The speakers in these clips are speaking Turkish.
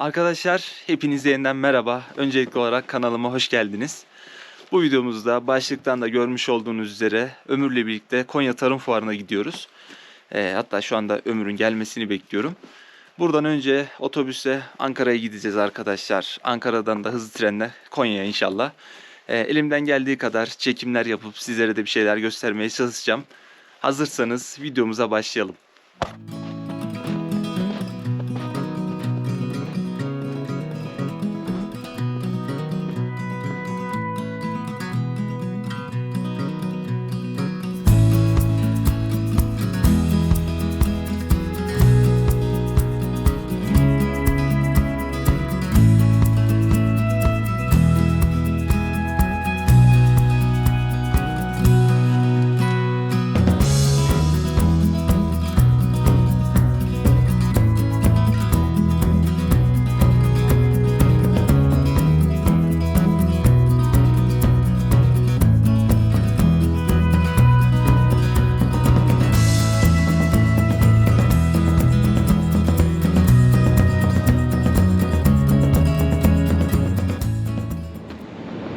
Arkadaşlar hepinize yeniden merhaba. Öncelikli olarak kanalıma hoş geldiniz. Bu videomuzda başlıktan da görmüş olduğunuz üzere Ömür'le birlikte Konya Tarım Fuarı'na gidiyoruz. Ee, hatta şu anda Ömür'ün gelmesini bekliyorum. Buradan önce otobüse Ankara'ya gideceğiz arkadaşlar. Ankara'dan da hızlı trenle Konya'ya inşallah. Ee, elimden geldiği kadar çekimler yapıp sizlere de bir şeyler göstermeye çalışacağım. Hazırsanız videomuza başlayalım.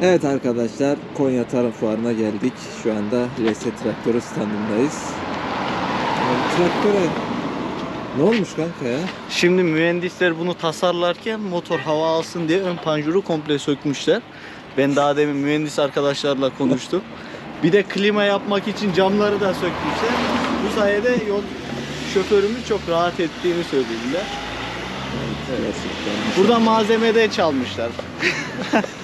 Evet arkadaşlar Konya Tarım Fuarı'na geldik. Şu anda LS Traktörü standındayız. Yani traktöre ne olmuş kanka ya? Şimdi mühendisler bunu tasarlarken motor hava alsın diye ön panjuru komple sökmüşler. Ben daha demin mühendis arkadaşlarla konuştum. Bir de klima yapmak için camları da sökmüşler. Bu sayede yol şoförümüz çok rahat ettiğini söylediler. Gerçekten. Burada malzeme de çalmışlar.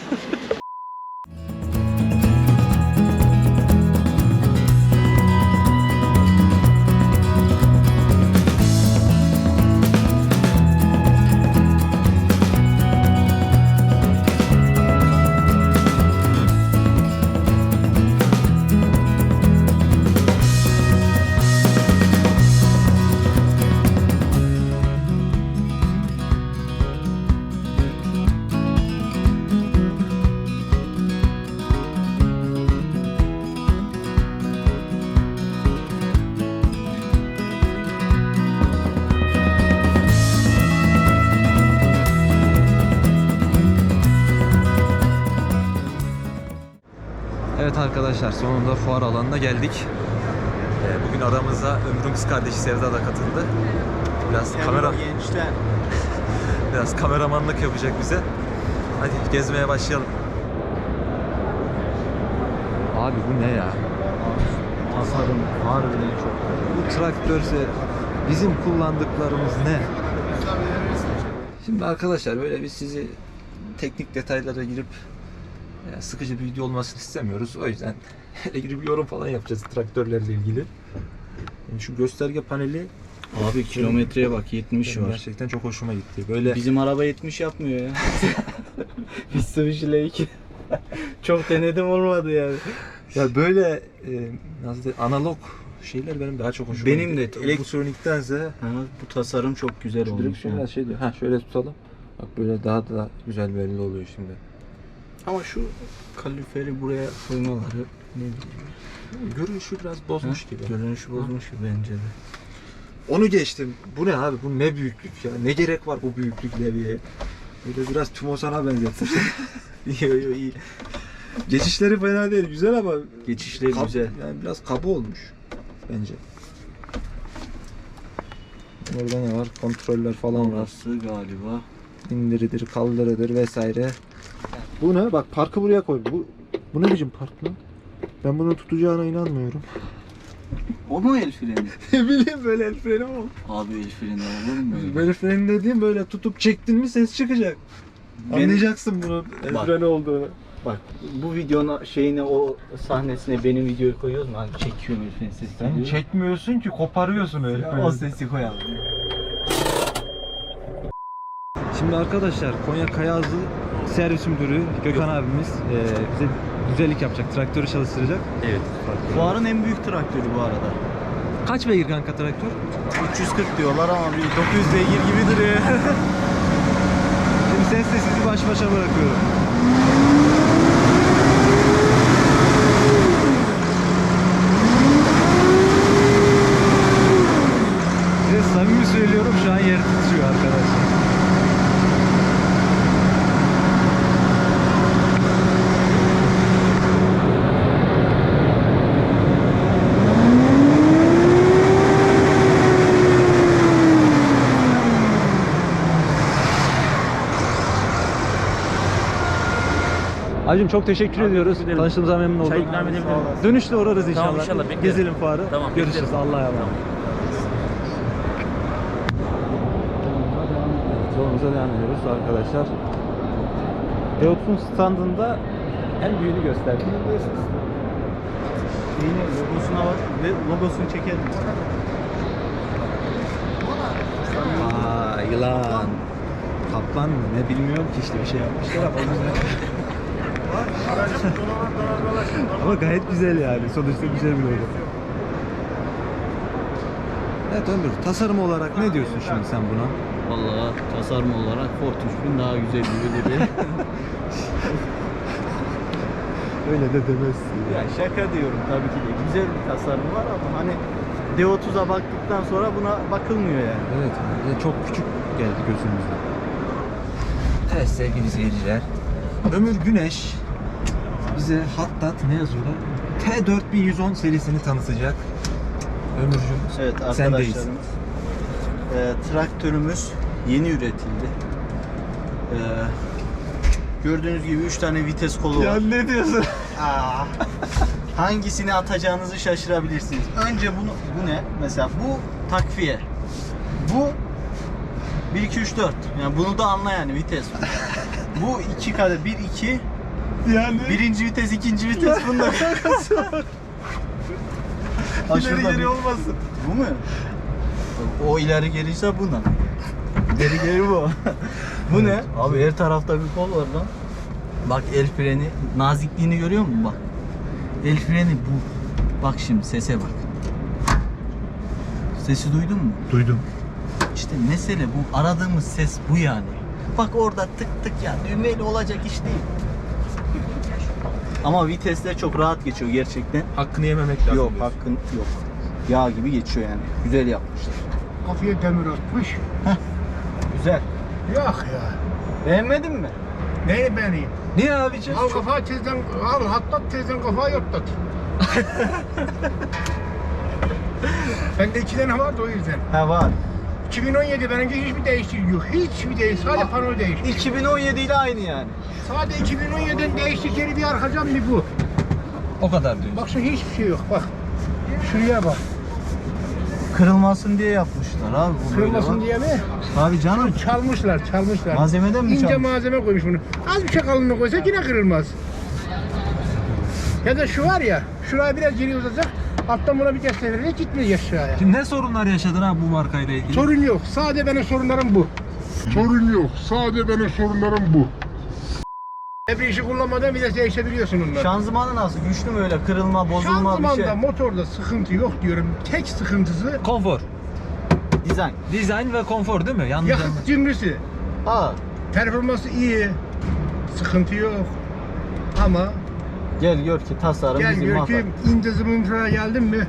arkadaşlar sonunda fuar alanına geldik. Ee, Bugün aramıza Ömrün kız kardeşi Sevda da katıldı. Biraz kamera gençler. biraz kameramanlık yapacak bize. Hadi gezmeye başlayalım. Abi bu ne ya? Tasarım harbiden çok Bu traktörse bizim kullandıklarımız ne? Şimdi arkadaşlar böyle biz sizi teknik detaylara girip sıkıcı bir video olmasını istemiyoruz. O yüzden hele girip yorum falan yapacağız traktörlerle ilgili. Yani şu gösterge paneli Abi kilometreye bak 70 benim var. gerçekten çok hoşuma gitti. Böyle Bizim araba 70 yapmıyor ya. Mitsubishi Lake. Çok denedim olmadı yani. ya böyle e, nasıl analog şeyler benim daha çok hoşuma Benim gitti. de. elektroniktense Ha, bu tasarım çok güzel olmuş. direksiyon ya. biraz şey diyor. Ha şöyle tutalım. Bak böyle daha da güzel belli oluyor şimdi. Ama şu kaliferi buraya koymaları ne bileyim. Görünüşü biraz bozmuş gibi. Görünüşü bozmuş gibi bence de. Onu geçtim. Bu ne abi? Bu ne büyüklük ya? Ne gerek var bu büyüklük leviye? Böyle biraz Tümosan'a benzetmiş. iyi iyi iyi. Geçişleri fena değil. Güzel ama Geçişleri kab- güzel. yani biraz kaba olmuş bence. Orada ne var? Kontroller falan var. Orası galiba. İndiridir, kaldırıdır vesaire. Bu ne? Bak parkı buraya koy. Bu bu ne biçim park lan? Ben bunun tutacağına inanmıyorum. O mu el freni? ne bileyim böyle el freni mi? Abi el freni olur mu öyle? Böyle freni dediğim böyle tutup çektin mi ses çıkacak. Ben- Anlayacaksın bunun el Bak. freni olduğunu. Bak bu videonun şeyine o sahnesine benim videoyu koyuyoruz mu? Hani çekiyorum el freni sesi geliyor. çekmiyorsun ki koparıyorsun öyle. O sesi koyalım. Şimdi arkadaşlar Konya Kayazlı servis müdürü Gökhan abimiz e, bize güzellik yapacak, traktörü çalıştıracak. Evet. Fuarın en büyük traktörü bu arada. Kaç beygir kanka traktör? 340 diyorlar ama bir 900 beygir gibi duruyor. Şimdi sesle sizi baş başa bırakıyorum. Size samimi söylüyorum şu an yer titriyor arkadaşlar. Abicim çok teşekkür ediyoruz. ederim. Tanıştığımıza memnun oldum. Çay ikram. Dönüşte uğrarız inşallah. Tamam, inşallah. Gezelim fuarı. Tamam, Görüşürüz. Allah'a emanet. Evet, Yolumuza devam ediyoruz arkadaşlar. Deot'un standında en büyüğünü gösterdim. Yine logosuna bak ve logosunu çekelim. Aa, yılan. Kaplan mı? Ne bilmiyorum ki işte bir şey yapmışlar ama. ama gayet güzel yani. Sonuçta güzel bir logo. Evet Ömür, tasarım olarak ne diyorsun şimdi sen buna? Vallahi tasarım olarak Ford 3000 daha güzel gibi dedi. Öyle de demezsin. ya şaka diyorum tabii ki de. Güzel bir tasarım var ama hani D30'a baktıktan sonra buna bakılmıyor yani. Evet, ve çok küçük geldi gözümüze. Evet sevgili seyirciler. Ömür Güneş bize hattat ne yazıyorlar? T4110 serisini tanıtacak. Ömürcüm Evet arkadaşlarımız. e, traktörümüz yeni üretildi. E, gördüğünüz gibi 3 tane vites kolu var. ne diyorsun? Aa, hangisini atacağınızı şaşırabilirsiniz. Önce bunu bu ne? Mesela bu takviye. Bu 1 2 3 4. Yani bunu da anla yani vites. bu iki kadar 1 2 Yani birinci vites, ikinci vites bunda alakası var. Ha, şurada bir- olmasın. Bu mu? O ileri geriyse buna. İleri geri bu. bu ne? Abi her tarafta bir kol var lan. Bak el freni nazikliğini görüyor musun bak. El freni bu. Bak şimdi sese bak. Sesi duydun mu? Duydum. İşte mesele bu. Aradığımız ses bu yani. Bak orada tık tık ya düğmeyle olacak iş değil. Ama vitesler çok rahat geçiyor gerçekten. Hakkını yememek lazım. Yok diyorsun. hakkın yok. Yağ gibi geçiyor yani. Güzel yapmışlar. Kafaya demir atmış. Güzel. Yok ya. Beğenmedin mi? Neyi beğeneyim? Niye abicim? Al kafa tezden, al hattat tezden kafa yattat. Bende iki tane vardı o yüzden. Ha var. 2017 benimki hiçbir değişiklik yok. Hiçbir değil. Sadece pano değişti. 2017 ile aynı yani. Sadece 2017'den değiştikleri bir arkacan bir bu. O kadar diyorsun. Bak şu hiçbir şey yok bak. Şuraya bak. Kırılmasın diye yapmışlar abi bunu. Kırılmasın diye mi? bak. Abi canım Çalmışlar, çalmışlar. malzemeden mi İnce çalmış? malzeme koymuş bunu. Az bir şey kalınlığı koysa yine kırılmaz. Ya da şu var ya, şuraya biraz geri uzatacak. Alttan buna bir destek verilecek gitmeyecek aşağıya. Şimdi ne sorunlar yaşadın abi bu markayla ilgili? Sorun yok. Sadece benim sorunlarım bu. Sorun yok. Sadece benim sorunlarım bu. Bir işi kullanmadan bir de değişebiliyorsun onları. Şanzımanı nasıl? Güçlü mü öyle? Kırılma, bozulma bir Şanzımanda, şey. motorda sıkıntı yok diyorum. Tek sıkıntısı Konfor. Dizayn. Dizayn ve konfor değil mi? Yalnız yakıt cimrisi. Aa, Performansı iyi. Sıkıntı yok. Ama gel gör ki tasarım gel bizi gör mahvediyor. ki ince zımbırtıya geldin mi?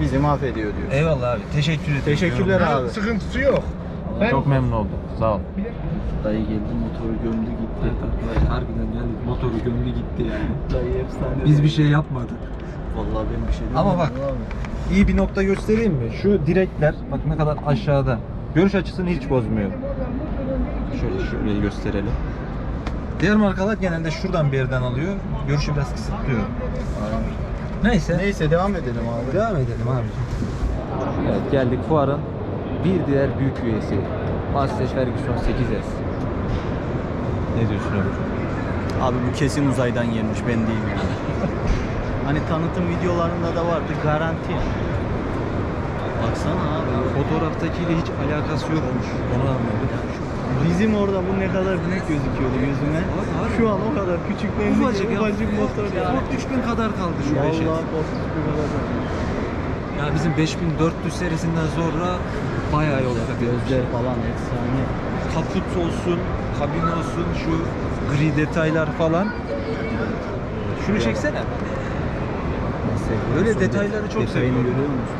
Bizi mahvediyor diyor. Eyvallah abi. Teşekkür ederim. Teşekkürler abi. Sıkıntısı yok. Ben Çok memnun oldum. Sağ ol. Dayı geldi motoru gömdü gitti. Harbiden geldik. Motoru gömdü gitti yani. Dayı efsane. Biz bir şey yapmadık. Vallahi ben bir şey Ama demedim bak. abi. İyi bir nokta göstereyim mi? Şu direkler bak ne kadar aşağıda. Görüş açısını hiç bozmuyor. Şöyle şöyle gösterelim. Diğer markalar genelde şuradan bir yerden alıyor. Görüşü biraz kısıtlıyor. Neyse. Neyse devam edelim abi. Devam edelim abi. Evet geldik fuarın bir diğer büyük üyesi. Mercedes Ferguson 8S. Ne diyorsun Ömür? Abi bu kesin uzaydan gelmiş ben değilim yani. hani tanıtım videolarında da vardı garanti. Baksana abi. Fotoğraftakiyle hiç alakası yokmuş. Onu anladık. Bizim orada bu ne kadar büyük gözüküyordu gözüme. Şu an o kadar küçük benziyor. Ufacık. Ufacık motor ya. Ford 3000 kadar kaldı şu Vallahi 5S. korkunç bir kadar. Ya bizim 5400 serisinden sonra bayağı yol kat. Gözler falan efsane. Kaput olsun, kabin olsun, şu gri detaylar falan. Şunu çeksene. Öyle detayları çok Detayını seviyorum. görüyor musun?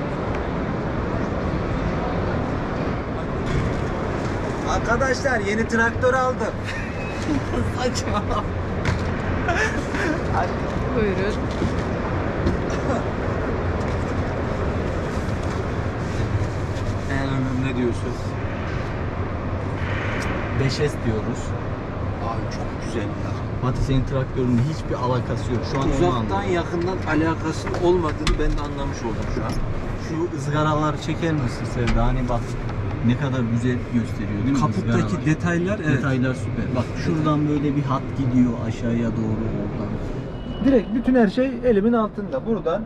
Arkadaşlar yeni traktör aldım. Saçma. Buyurun. En önemli ne diyorsun? 5S diyoruz. Abi çok güzel ya. Fatih senin traktörünün hiçbir alakası yok. Şu an onu Uzaktan anladım. yakından alakasının olmadığını ben de anlamış oldum şu an. Şu ızgaraları çeker misin Sevda? Hani bak ne kadar güzel gösteriyor değil mi? Kaputtaki detaylar evet. Detaylar süper. Bak şuradan böyle bir hat gidiyor aşağıya doğru oradan. Direkt bütün her şey elimin altında. Buradan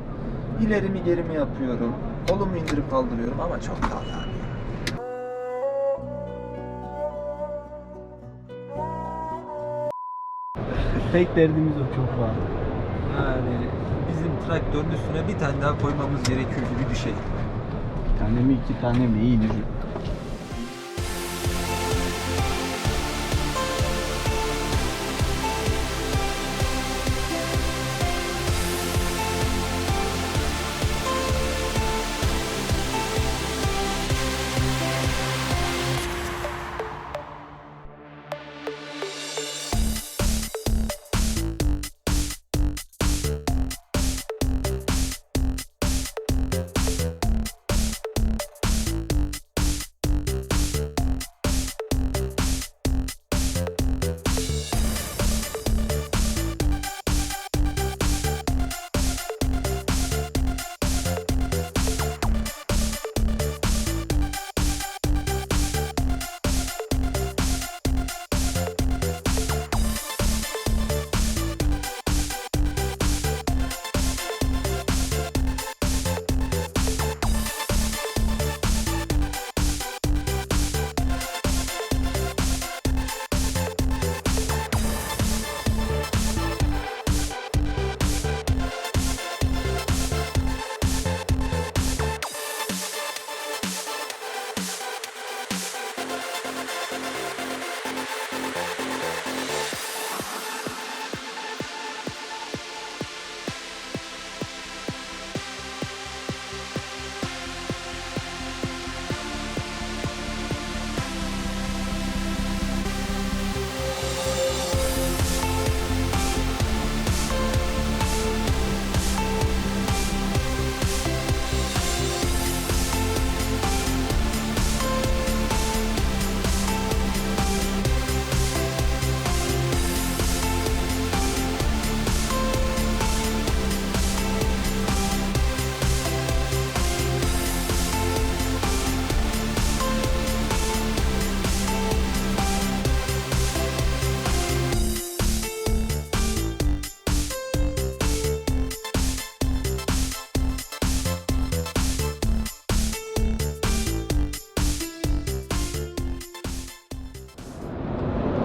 ileri mi geri mi yapıyorum. Kolumu indirip kaldırıyorum ama çok abi. Tek derdimiz o çok var. Yani bizim traktörün üstüne bir tane daha koymamız gerekiyor gibi bir şey. Tane mi iki tane mi iyi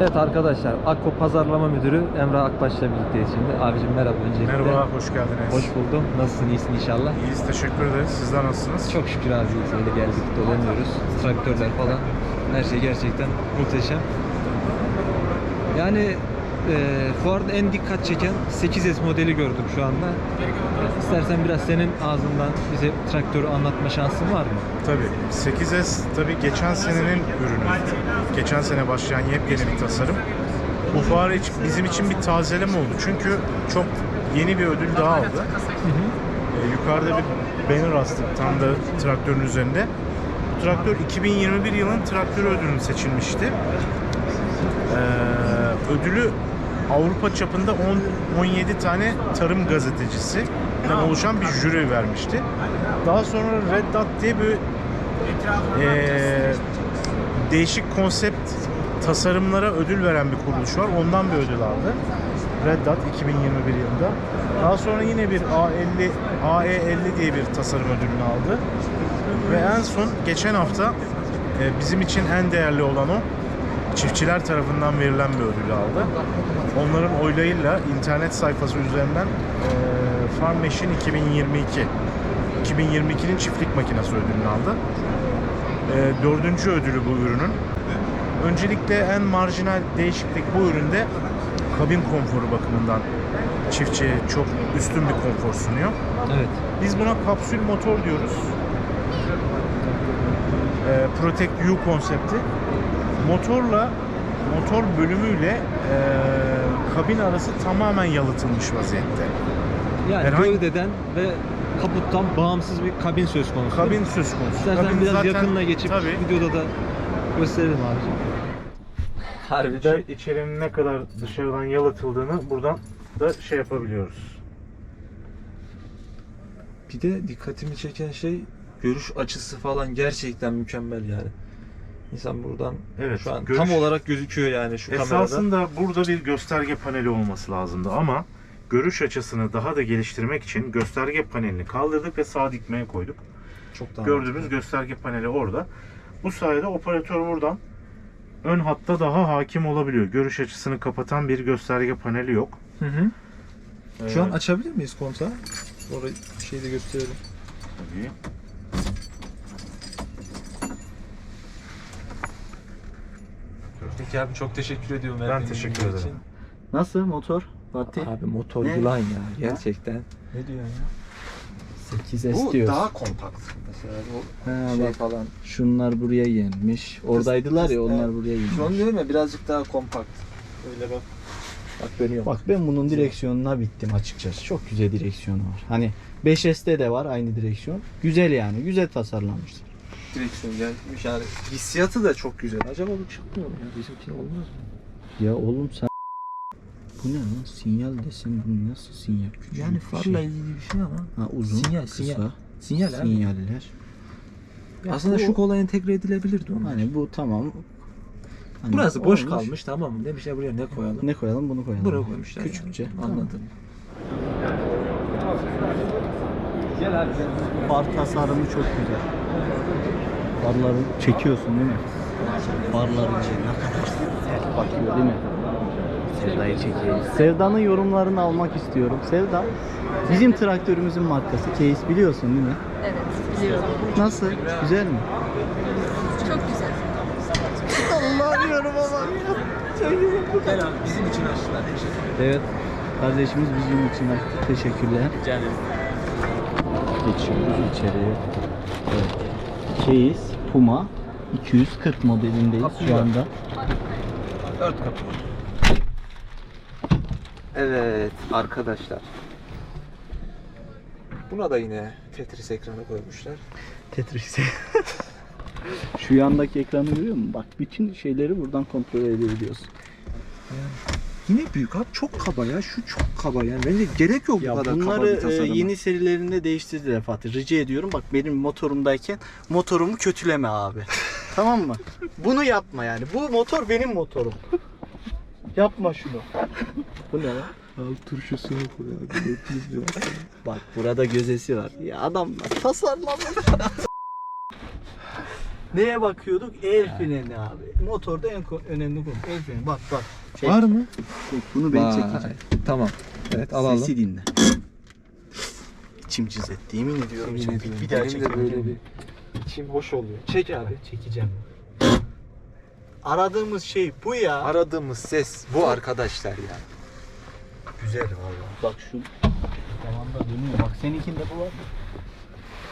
Evet arkadaşlar Akko Pazarlama Müdürü Emre Akbaş'la birlikteyiz şimdi. Abicim merhaba öncelikle. Merhaba, hoş geldiniz. Hoş buldum. Nasılsın? İyisin inşallah. İyiyiz, teşekkür ederiz. Sizler nasılsınız? Çok şükür abiyiz. Öyle geldik dolanıyoruz. Traktörler falan. Her şey gerçekten muhteşem. Yani e, fuarda en dikkat çeken 8S modeli gördüm şu anda. İstersen biraz senin ağzından bize traktörü anlatma şansın var mı? Tabii. 8S tabii geçen senenin ürünü. Geçen sene başlayan yepyeni bir tasarım. Bu fuar bizim için bir tazeleme oldu. Çünkü çok yeni bir ödül daha aldı. Ee, yukarıda bir banner astık tam da traktörün üzerinde. Bu traktör 2021 yılın traktör ödülünü seçilmişti. Ee, ödülü Avrupa çapında 10 17 tane tarım gazetecisi oluşan bir jüri vermişti. Daha sonra Red Dot diye bir ee, değişik konsept tasarımlara ödül veren bir kuruluş var. Ondan bir ödül aldı. Red Dot 2021 yılında. Daha sonra yine bir A50 AE50 diye bir tasarım ödülünü aldı. Ve en son geçen hafta e, bizim için en değerli olan o çiftçiler tarafından verilen bir ödül aldı. Onların oylarıyla internet sayfası üzerinden e, Farm Machine 2022 2022'nin çiftlik makinesi ödülünü aldı. E, dördüncü ödülü bu ürünün. Öncelikle en marjinal değişiklik bu üründe kabin konforu bakımından çiftçiye çok üstün bir konfor sunuyor. Evet. Biz buna kapsül motor diyoruz. Ee, Protect U konsepti. Motorla motor bölümüyle e, kabin arası tamamen yalıtılmış vaziyette. Yani Herhangi- gövdeden ve kaputtan bağımsız bir kabin söz konusu. Kabin söz konusu. İstersen Kabin biraz zaten- yakınına geçip tabii, videoda da gösterelim abicim. Harbiden İçi, içerinin ne kadar dışarıdan yalıtıldığını buradan da şey yapabiliyoruz. bir de dikkatimi çeken şey görüş açısı falan gerçekten mükemmel yani. İnsan buradan Evet, şu an görüş- tam olarak gözüküyor yani şu kamerada. Esasında burada bir gösterge paneli olması lazımdı ama görüş açısını daha da geliştirmek için gösterge panelini kaldırdık ve sağ dikmeye koyduk. Çok daha Gördüğümüz mantıklı. gösterge paneli orada. Bu sayede operatör buradan ön hatta daha hakim olabiliyor. Görüş açısını kapatan bir gösterge paneli yok. Hı hı. Şu an Ee, açabilir miyiz kontağı? Orayı şeyde gösterelim. tabii. Peki abi çok teşekkür ediyorum. Ben verdiğin teşekkür ederim. için. Nasıl motor? Fatih? Abi motor Ne? yılan ya gerçekten. Ne diyorsun ya? 8S diyoruz. kompakt. Mesela bu Ha, şey bak. falan. Şunlar buraya gelmiş. Oradaydılar ya onlar buraya gelmiş. Şu an diyorum ya birazcık daha kompakt. Öyle bak. Bak dönüyor. Bak ben bunun direksiyonuna bittim açıkçası. Çok güzel direksiyonu var. Hani 5S'te de var aynı direksiyon. Güzel yani. Güzel tasarlanmışlar. Direksiyon gelmiş yani. Hissiyatı da çok güzel. Acaba bu çıkmıyor mu ya? Bizimki olmaz mı? Ya oğlum sen bu ne lan? Sinyal desem bu nasıl sinyal? Küçücük Yani farla şey. ilgili bir şey ama. Ha, uzun, Sinyal, kısa, sinyal. Sinyal sinyaller. Aslında bu- şu kolay entegre edilebilirdi onun. Hani bu tamam. Hani Burası boş olmuş. kalmış tamam mı? Demişler buraya ne koyalım? Ne koyalım bunu koyalım. Buraya koymuşlar. Küçükçe. Yani. Anladım. Far tasarımı çok güzel. Farları çekiyorsun değil mi? Farların içi ne kadar sert bakıyor değil mi? Sevda'yı çekeyim. Sevda'nın yorumlarını almak istiyorum. Sevda bizim traktörümüzün markası. Case biliyorsun değil mi? Evet, biliyorum. Nasıl? Güzel mi? Çok güzel. Allah'ım yoruma bak. Gel abi bizim için açtılar. Teşekkür Evet. Kardeşimiz bizim için açtı. Teşekkürler. ederim. Geçiyoruz içeriye. Evet. Case Puma 240 modelindeyiz şu anda. Dört kapı. Evet arkadaşlar. Buna da yine Tetris ekranı koymuşlar. Tetris. Şu yandaki ekranı görüyor musun? Bak bütün şeyleri buradan kontrol edebiliyorsun. Yine büyük abi çok kaba ya. Şu çok kaba yani. Bence gerek yok Ya bu kadar kaba bunları bir e, tasarıma. yeni serilerinde değiştirdiler Fatih. Rica ediyorum. Bak benim motorumdayken motorumu kötüleme abi. tamam mı? Bunu yapma yani. Bu motor benim motorum. yapma şunu. Bu ne lan? Al turşusunu koy abi. Bak burada gözesi var. Ya adamlar tasarlamış. Neye bakıyorduk? El freni abi. Motorda en ko- önemli konu. El freni. Bak bak. Çek. Var mı? Çek. Bunu ben Vay. çekeceğim. Tamam. Evet alalım. Sesi dinle. İçim cız etti. Yemin ediyorum. Yemin Bir, bir ediyorum. daha Benim de çekeceğim. böyle bir içim hoş oluyor. Çek abi. Çekeceğim. Aradığımız şey bu ya. Aradığımız ses bu arkadaşlar ya. Güzel valla. Bak şu tamam da dönüyor. Bak seninkinde bu var?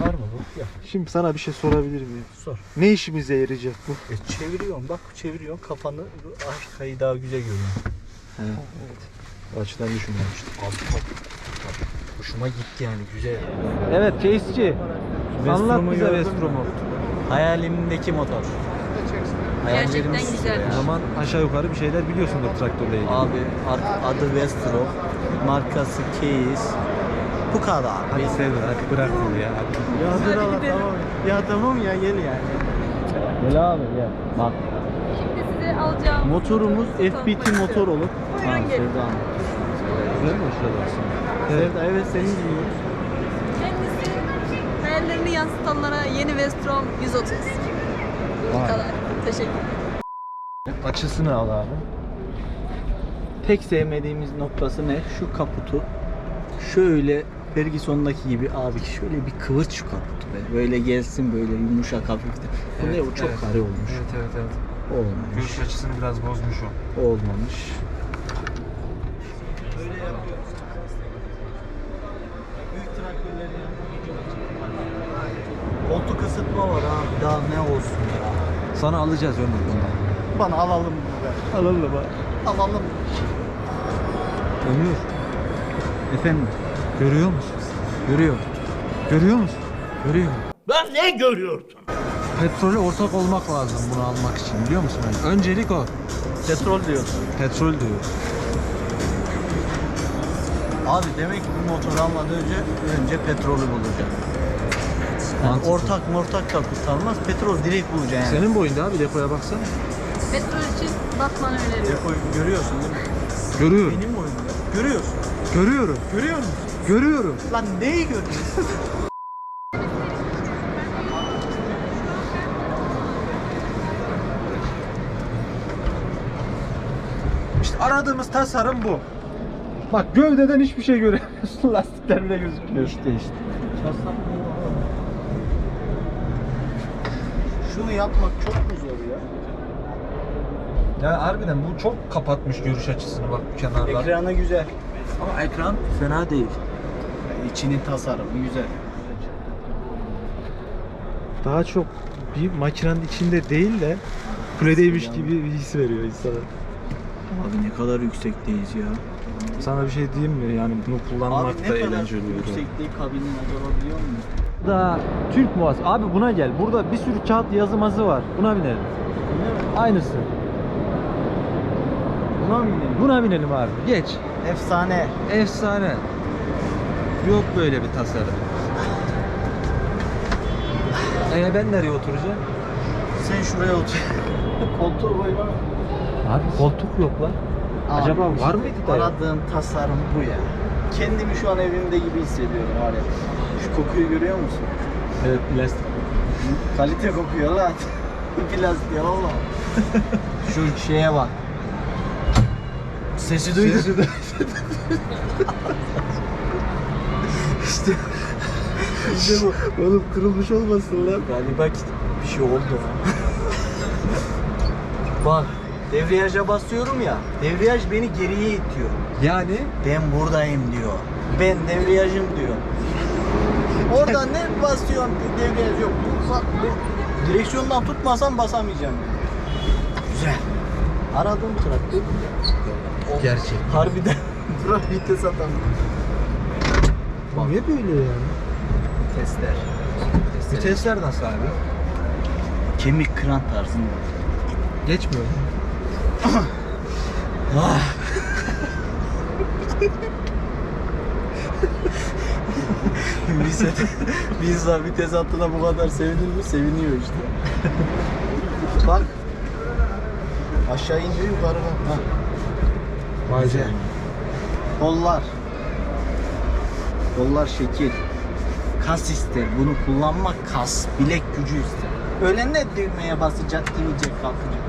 Var mı bu? Ya Şimdi sana bir şey sorabilir miyim? sor. Ne işimize yarayacak bu? E, çeviriyorsun bak çeviriyorsun kafanı arkayı daha güzel görüyorsun. Evet. O açıdan düşünmemiştim. Abi çok hoşuma gitti yani güzel. Evet Case'ci. Anlat bize Vestrom'u. Hayalimdeki motor. Gerçekten güzel. O zaman aşağı yukarı bir şeyler biliyorsundur traktörle ilgili. Abi adı Vestro, markası Case. Bu kadar. Hadi sev hadi bırak bunu ya. Ya dur ama tamam. Ya tamam ya gel yani. Gel abi gel. Bak Şimdi size alacağım. motorumuz FPT motor olur. Buyurun gelin. Sevda Hanım. Güzel mi aslında? Sevda evet seni dinliyoruz. Kendisi hayallerini yansıtanlara yeni Vestrom 130. Bu Vay. kadar. Teşekkür ederim. Açısını al abi. Tek sevmediğimiz noktası ne? Şu kaputu. Şöyle Ferguson'daki gibi abi şöyle bir kıvırt şu kaputu be. Böyle gelsin böyle yumuşak hafif de. Bu ne Evet, o çok evet. kare olmuş. Evet evet evet. Olmamış. Görüş açısını biraz bozmuş o. Olmamış. Koltuk ısıtma var abi. Daha ne olsun ya. Sana alacağız Ömür bundan. Bana alalım bunu be. Alalım mı? Alalım. Ömür Efendim? Görüyor musun? Görüyor. Görüyor musun? Görüyor. Lan ne görüyorsun? Petrole ortak olmak lazım bunu almak için biliyor musun? Yani öncelik o. Petrol diyorsun. Petrol diyor. Abi demek ki bu motoru almadan önce önce petrolü bulacak. Yani Mantıklı. ortak mortak da kurtarmaz. Petrol direkt bulacaksın yani. Senin boyunda abi depoya baksana. Petrol için batmanı öneriyorum. Depoyu görüyorsun değil mi? Görüyorum. Benim boyumda. Görüyorsun. Görüyorum. Görüyor musun? Görüyorum. Lan neyi görüyorsun? İşte aradığımız tasarım bu. Bak gövdeden hiçbir şey göremiyorsun. Lastikler bile gözükmüyor. İşte işte. Şunu yapmak çok mu zor ya? Ya harbiden bu çok kapatmış görüş açısını bak bu kenarlar. Ekranı güzel. Ama ekran fena değil. İçinin tasarımı güzel. Daha çok bir makinenin içinde değil de kuledeymiş gibi bir his veriyor insana. Abi ne kadar yüksekteyiz ya. Sana bir şey diyeyim mi? Yani bunu kullanmak Abi ne da kadar eğlenceli oluyor. yüksekliği kabinin acaba biliyor musun? Da Türk muhas. Abi buna gel. Burada bir sürü kağıt yazımazı var. Buna binelim. Aynısı. Buna mı binelim? Buna binelim abi. Geç. Efsane. Efsane. Yok böyle bir tasarım. Ee ben nereye oturacağım? Sen şuraya otur. Koltuğu koyma. Abi koltuk yok lan. Acaba Abi, var mıydı da? Aradığım tasarım bu ya. Kendimi şu an evimde gibi hissediyorum var ya. Şu kokuyu görüyor musun? Evet plastik. Kalite kokuyor lan. Plastik valla. Şu şeye bak. Sesi duydun. İşte işte bu. Oğlum kırılmış olmasın lan. Galiba bir şey oldu. Bak debriyaja basıyorum ya. Debriyaj beni geriye itiyor. Yani Ben buradayım diyor. Ben devriyajım diyor. Oradan ne basıyorsun devriyaj yok. Bu- bu- Direksiyondan tutmasam basamayacağım. Güzel. Aradığım traktör. O- Gerçek. Harbiden. Bırak vites atalım. Niye böyle ya? Testler. Vitesler nasıl abi? Kemik kıran tarzında. Geçmiyor. Lisede bir insan vites attığına bu kadar sevinir mi? Seviniyor işte. Bak. Aşağı ince yukarı bak. Vay. Kollar. Kollar şekil. Kas ister. Bunu kullanmak kas. Bilek gücü ister. Öyle ne düğmeye basacak, dinleyecek, kalkacak.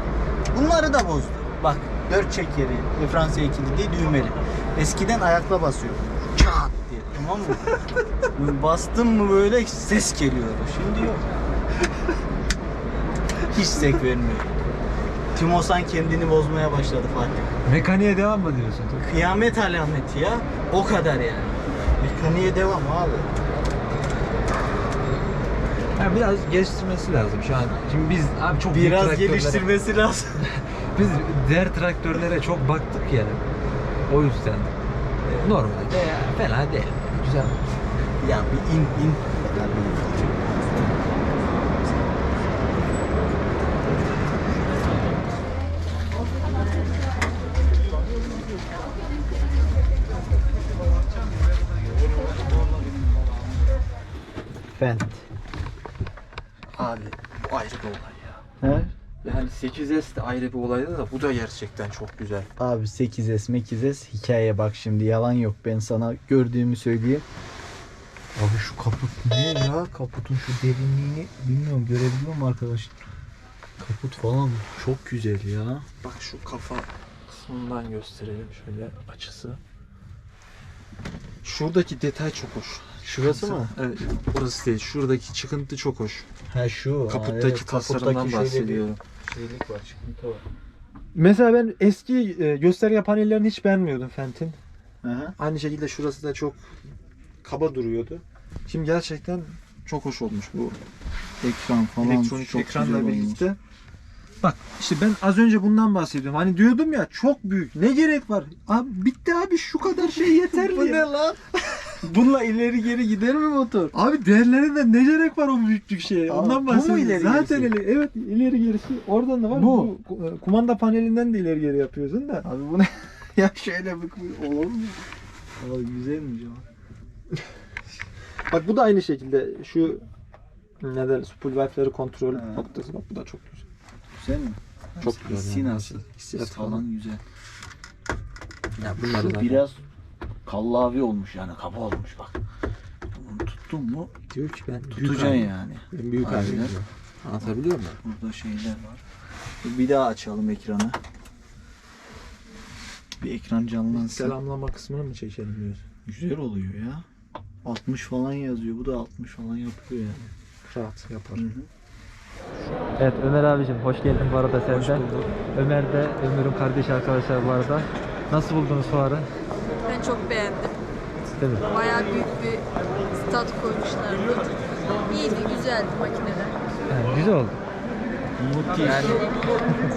Bunları da bozdu. Bak dört çekeri, Fransız kilidi düğmeli. Eskiden ayakla basıyor. Çat diye tamam mı? Bastın mı böyle ses geliyordu. Şimdi yok. Hiç zevk vermiyor. Timosan kendini bozmaya başladı Fatih. Mekaniğe devam mı diyorsun? Kıyamet alameti ya. O kadar yani. Mekaniğe devam abi. Ha, biraz geliştirmesi lazım şu an. Şimdi biz abi çok büyük Biraz traktörlere- geliştirmesi lazım. Biz diğer traktörlere çok baktık ya. O yüzden normalde ya, fena değil. Güzel. ya bir in in. Ayrı bir olaydı da bu da gerçekten çok güzel. Abi 8S 8S hikaye bak şimdi yalan yok ben sana gördüğümü söyleyeyim. Abi şu kaput ne ya? Kaputun şu derinliğini bilmiyorum görebiliyor mu arkadaşlar? Kaput falan çok güzel ya. Bak şu kafa kısmından gösterelim şöyle açısı. Şuradaki detay çok hoş. Şurası mı? Evet, orası değil. Şuradaki çıkıntı çok hoş. Ha şu. Kaputtaki tasarımdan bahsediyorum. Şeylik var, çıkıntı var. Mesela ben eski e, gösterge panellerini hiç beğenmiyordum Fent'in. Aha. Aynı şekilde şurası da çok kaba duruyordu. Şimdi gerçekten çok hoş olmuş bu Ekran falan elektronik çok ekranla güzel olmuş. birlikte. Bak işte ben az önce bundan bahsediyorum. Hani diyordum ya çok büyük. Ne gerek var? Abi bitti abi şu kadar şey yeterli. Bu ne ya. lan? Bununla ileri geri gider mi motor? Abi değerlerinden ne gerek var o büyüklük şeye? Aa, Ondan bu mu bahsediyorum. ileri Zaten gerisi? ileri, evet ileri gerisi oradan da var. Bu. Bu, e, kumanda panelinden de ileri geri yapıyorsun da. Abi bu ne? ya şöyle bir olur mu? Abi güzelmiş ama. Bak bu da aynı şekilde şu ne derler spool valve'leri kontrol Ha. noktası bak bu da çok güzel. Güzel mi? Çok güzel Hissi yani. Hissiyat His falan güzel. Ya bunlar biraz kallavi olmuş yani kaba olmuş bak. Bunu tuttun mu diyor ki ben tutacaksın yani. Ben büyük Aynen. diyor. Anlatabiliyor muyum? Burada şeyler var. Bir daha açalım ekranı. Bir ekran canlansın. Selamlama kısmını mı çekelim diyorsun? Güzel oluyor ya. 60 falan yazıyor. Bu da 60 falan yapıyor yani. Rahat yapar. Evet Ömer abicim hoş geldin bu arada sen Hoş de. bulduk. Ömer de Ömür'ün kardeşi arkadaşlar bu arada. Nasıl buldunuz fuarı? Çok beğendim. Değil mi? Bayağı büyük bir stat koymuşlardı. İyiydi, güzeldi makineler. Yani güzel oldu. Yani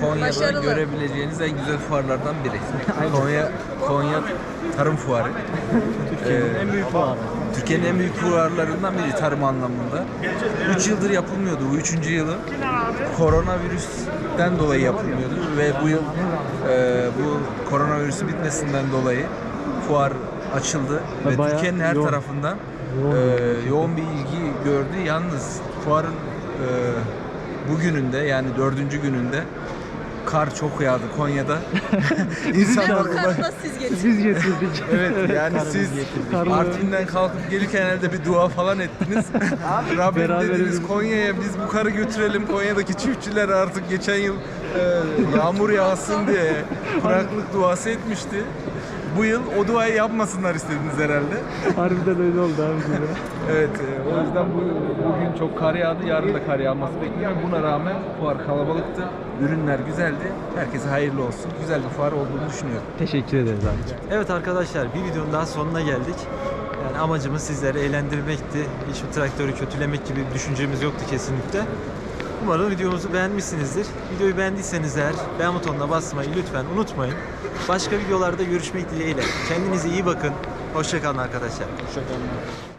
Konya'da Başarılı. görebileceğiniz en güzel fuarlardan biri. Konya Konya Tarım Fuarı. Türkiye'nin en büyük fuarı. Türkiye'nin en büyük fuarlarından biri tarım anlamında. 3 yıldır yapılmıyordu. Bu 3. yılı. Koronavirüsten dolayı yapılmıyordu ve bu yıl e, bu koronavirüsün bitmesinden dolayı fuar açıldı ve bayağı Türkiye'nin her yoğun. tarafından Yoğun e, yoğun bir ilgi gördü. Yalnız fuarın e, bugününde yani dördüncü gününde kar çok yağdı Konya'da. İnsanlar karla siz getirdiniz. Biz getirdik. Evet yani siz Karlı. Artvin'den kalkıp gelirken herhalde bir dua falan ettiniz. Rabbim dediniz. Konya'ya biz bu karı götürelim. Konya'daki çiftçiler artık geçen yıl e, yağmur yağsın diye kuraklık duası etmişti. Bu yıl o duayı yapmasınlar istediniz herhalde. Harbiden öyle oldu ya. Evet, e, o yüzden bu, bugün çok kar yağdı, yarın da kar yağması bekleniyor. Buna rağmen fuar kalabalıktı, ürünler güzeldi. Herkese hayırlı olsun. Güzel bir fuar olduğunu düşünüyorum. Teşekkür ederiz abicim. Evet arkadaşlar bir videonun daha sonuna geldik. Yani amacımız sizleri eğlendirmekti. Hiçbir traktörü kötülemek gibi bir düşüncemiz yoktu kesinlikle. Umarım videomuzu beğenmişsinizdir. Videoyu beğendiyseniz eğer beğen butonuna basmayı lütfen unutmayın. Başka videolarda görüşmek dileğiyle. Kendinize iyi bakın. Hoşçakalın arkadaşlar. Hoşçakalın.